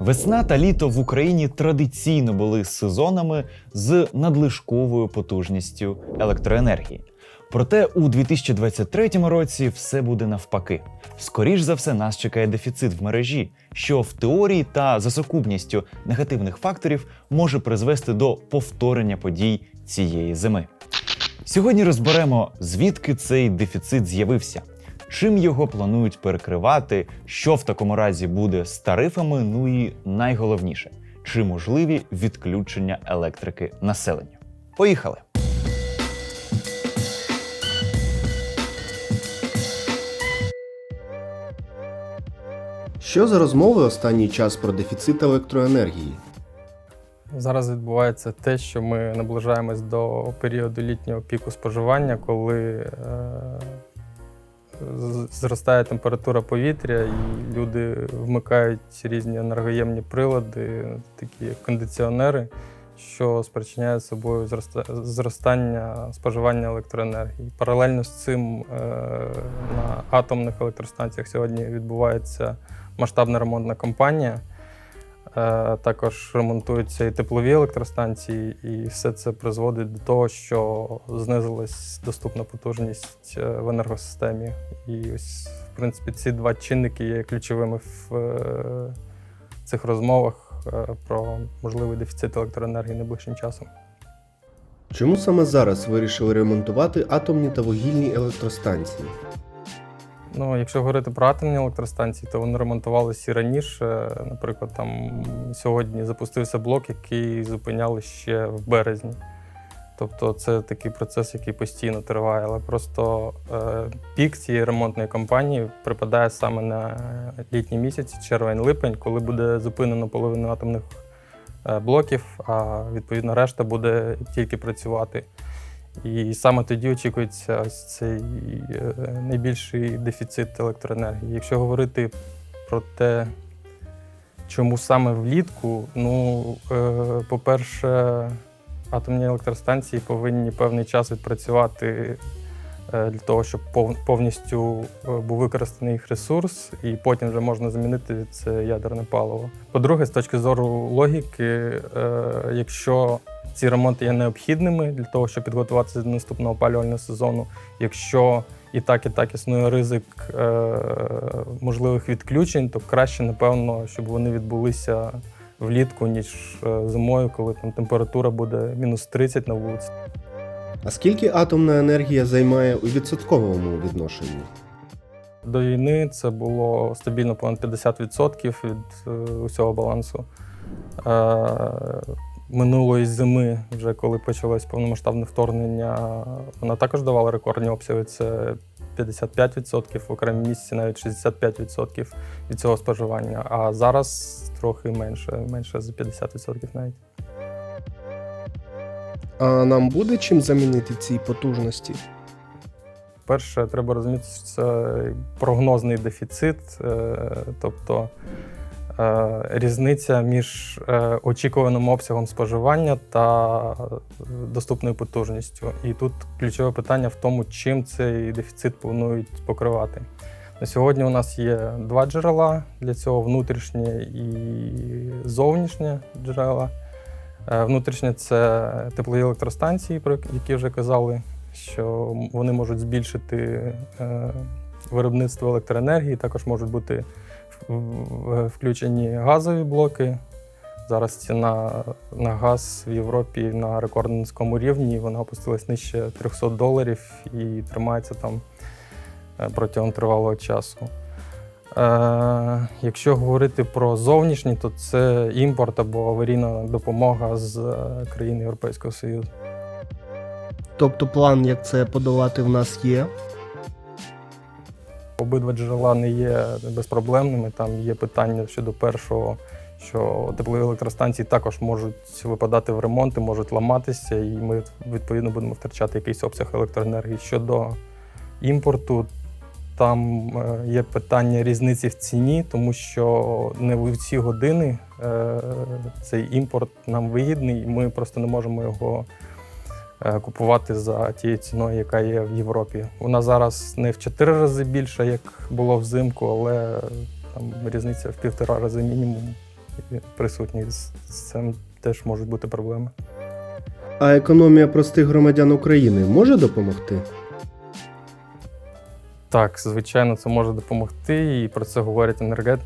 Весна та літо в Україні традиційно були сезонами з надлишковою потужністю електроенергії. Проте у 2023 році все буде навпаки. Скоріш за все, нас чекає дефіцит в мережі, що в теорії та за сукупністю негативних факторів може призвести до повторення подій цієї зими. Сьогодні розберемо, звідки цей дефіцит з'явився, чим його планують перекривати, що в такому разі буде з тарифами. Ну і найголовніше, чи можливі відключення електрики населенню. Поїхали! Що за розмови останній час про дефіцит електроенергії? Зараз відбувається те, що ми наближаємось до періоду літнього піку споживання, коли е, зростає температура повітря, і люди вмикають різні енергоємні прилади, такі як кондиціонери, що спричиняє собою зроста- зростання споживання електроенергії. Паралельно з цим е, на атомних електростанціях сьогодні відбувається масштабна ремонтна кампанія. Е, Також ремонтуються і теплові електростанції, і все це призводить до того, що знизилась доступна потужність е, в енергосистемі. І ось, в принципі, ці два чинники є ключовими в е, цих розмовах про можливий дефіцит електроенергії найближчим часом. Чому саме зараз вирішили ремонтувати атомні та вугільні електростанції? Ну, якщо говорити про атомні електростанції, то вони ремонтувалися і раніше. Наприклад, там сьогодні запустився блок, який зупиняли ще в березні. Тобто це такий процес, який постійно триває. Але просто е, пік цієї ремонтної кампанії припадає саме на літні місяці, червень-липень, коли буде зупинено половину атомних е, блоків, а відповідно решта буде тільки працювати. І саме тоді очікується ось цей е, найбільший дефіцит електроенергії. Якщо говорити про те, чому саме влітку, ну, е, по-перше, атомні електростанції повинні певний час відпрацювати для того, щоб повністю е, був використаний їх ресурс, і потім вже можна замінити це ядерне паливо. По-друге, з точки зору логіки, е, якщо ці ремонти є необхідними для того, щоб підготуватися до наступного опалювального сезону. Якщо і так, і так існує ризик е, можливих відключень, то краще, напевно, щоб вони відбулися влітку, ніж е, зимою, коли там температура буде мінус 30 на вулиці. А скільки атомна енергія займає у відсотковому відношенні? До війни це було стабільно понад 50% від е, усього балансу. Е, минулої зими, вже коли почалось повномасштабне вторгнення, вона також давала рекордні обсяги. Це 55%, в окремі місяці навіть 65% від цього споживання. А зараз трохи менше, менше за 50% навіть. А нам буде чим замінити ці потужності? Перше, треба розуміти, що це прогнозний дефіцит, е, тобто е, різниця між е, очікуваним обсягом споживання та доступною потужністю. І тут ключове питання в тому, чим цей дефіцит планують покривати. На сьогодні у нас є два джерела для цього внутрішнє і зовнішнє джерела. Е, Внутрішнє це теплові електростанції, про які вже казали, що вони можуть збільшити е, виробництво електроенергії, також можуть бути включені газові блоки. Зараз ціна на газ в Європі на рекордно низькому рівні. Вона опустилась нижче 300 доларів і тримається там е, протягом тривалого часу. Е, якщо говорити про зовнішні, то це імпорт або аварійна допомога з е, країн Європейського Союзу. Тобто план, як це подолати, в нас є. Обидва джерела не є безпроблемними. Там є питання щодо першого, що теплові електростанції також можуть випадати в ремонти, можуть ламатися, і ми відповідно будемо втрачати якийсь обсяг електроенергії. Щодо імпорту, там е, є питання різниці в ціні, тому що не в усі години е, цей імпорт нам вигідний, і ми просто не можемо його е, купувати за тією ціною, яка є в Європі. Вона зараз не в 4 рази більша, як було взимку, але там різниця в півтора рази мінімум присутній. З з цим теж можуть бути проблеми. А економія простих громадян України може допомогти? Так, звичайно, це може допомогти, і про це говорять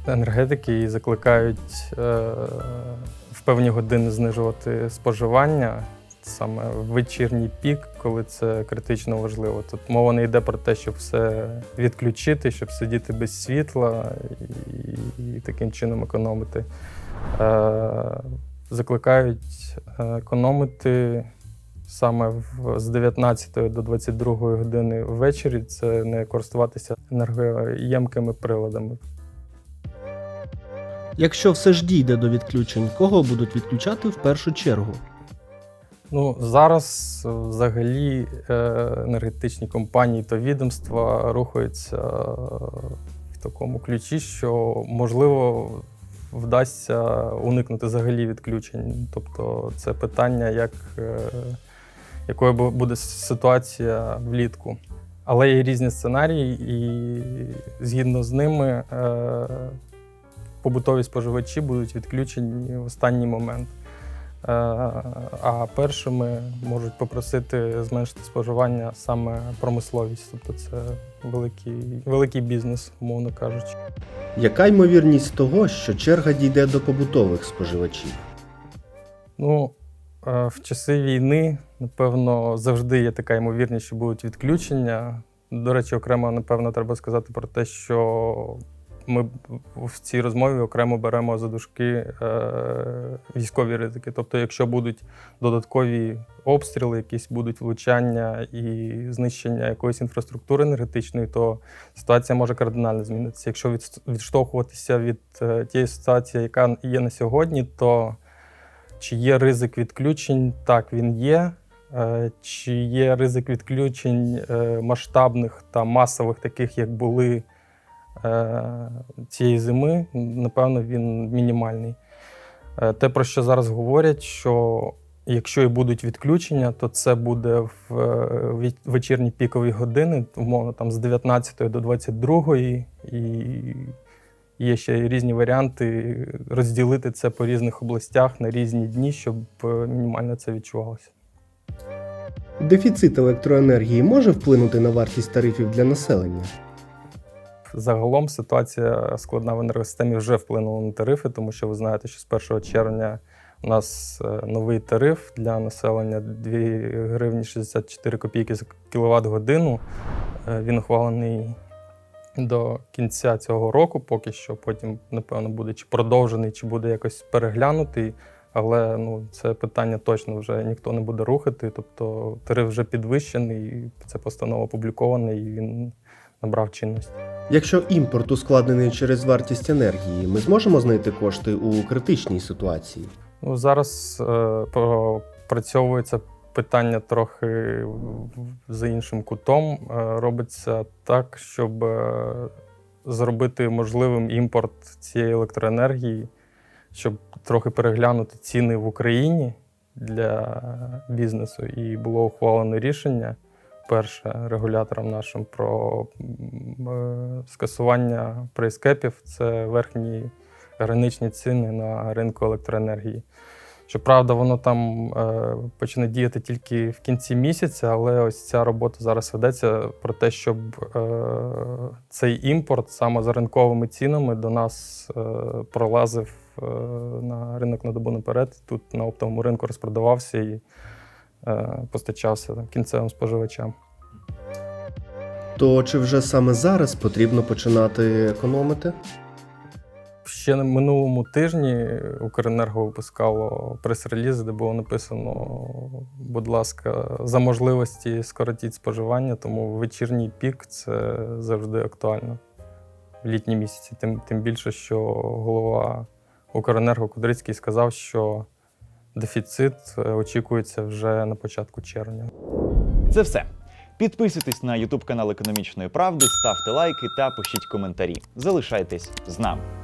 енергетики і закликають е, в певні години знижувати споживання саме в вечірній пік, коли це критично важливо. Тут мова не йде про те, щоб все відключити, щоб сидіти без світла і, і таким чином економити. Е, закликають е, економити саме в, з 19 до 22 години ввечері це не користуватися енергоємкими приладами. Якщо все ж дійде до відключень, кого будуть відключати в першу чергу? Ну зараз е, взагалі е, енергетичні компанії та відомства рухаються е, в такому ключі, що можливо вдасться уникнути взагалі відключень. Тобто це питання, як, якою буде ситуація влітку. Але є різні сценарії, і згідно з ними е, побутові споживачі будуть відключені в останній момент. Е, А першими можуть попросити зменшити споживання саме промисловість, тобто це великий, великий бізнес, умовно кажучи. Яка ймовірність того, що черга дійде до побутових споживачів? Ну, в часи війни, напевно, завжди є така ймовірність, що будуть відключення. До речі, окремо, напевно, треба сказати про те, що ми в цій розмові окремо беремо за дужки е, військові ризики. Тобто, якщо будуть додаткові обстріли, якісь будуть влучання і знищення якоїсь інфраструктури енергетичної, то ситуація може кардинально змінитися. Якщо відштовхуватися від е, тієї ситуації, яка є на сьогодні, то чи є ризик відключень? Так, він є. Е, Чи є ризик відключень е, масштабних та масових, таких як були е, цієї зими? Напевно, він мінімальний. Те, про що зараз говорять, що якщо і будуть відключення, то це буде в вечірні пікові години, умовно там з 19 до 22, і Є ще різні варіанти розділити це по різних областях на різні дні, щоб е, мінімально це відчувалося. Дефіцит електроенергії може вплинути на вартість тарифів для населення? Загалом ситуація складна в енергосистемі вже вплинула на тарифи, тому що ви знаєте, що з 1 червня у нас е, новий тариф для населення 2 гривні 64 копійки за кіловат годину. Е, Він ухвалений до кінця цього року, поки що. Потім, напевно, буде чи продовжений, чи буде якось переглянутий. Але ну, це питання точно вже ніхто не буде рухати. Тобто тариф вже підвищений, ця постанова опублікована і він набрав чинності. Якщо імпорт ускладнений через вартість енергії, ми зможемо знайти кошти у критичній ситуації? Ну, зараз е, пропрацьовується питання трохи за іншим кутом. Е, робиться так, щоб е, зробити можливим імпорт цієї електроенергії, щоб трохи переглянути ціни в Україні для бізнесу. І було ухвалено рішення. Перше регулятором нашим про е, скасування прайскепів це верхні граничні ціни на ринку електроенергії. Щоправда, воно там е, почне діяти тільки в кінці місяця, але ось ця робота зараз ведеться про те, щоб е, цей імпорт саме за ринковими цінами до нас е, пролазив е, на ринок на добу наперед. Тут на оптовому ринку розпродавався і е, постачався кінцевим споживачам. То чи вже саме зараз потрібно починати економити? Ще на минулому тижні Укренерго випускало прес-реліз, де було написано: будь ласка, за можливості скоротіть споживання, тому вечірній пік це завжди актуально в літні місяці. Тим, тим більше, що голова Укренерго Кудрицький сказав, що дефіцит е, очікується вже на початку червня. Це все. Підписуйтесь на YouTube канал Економічної правди, ставте лайки та пишіть коментарі. Залишайтесь з нами.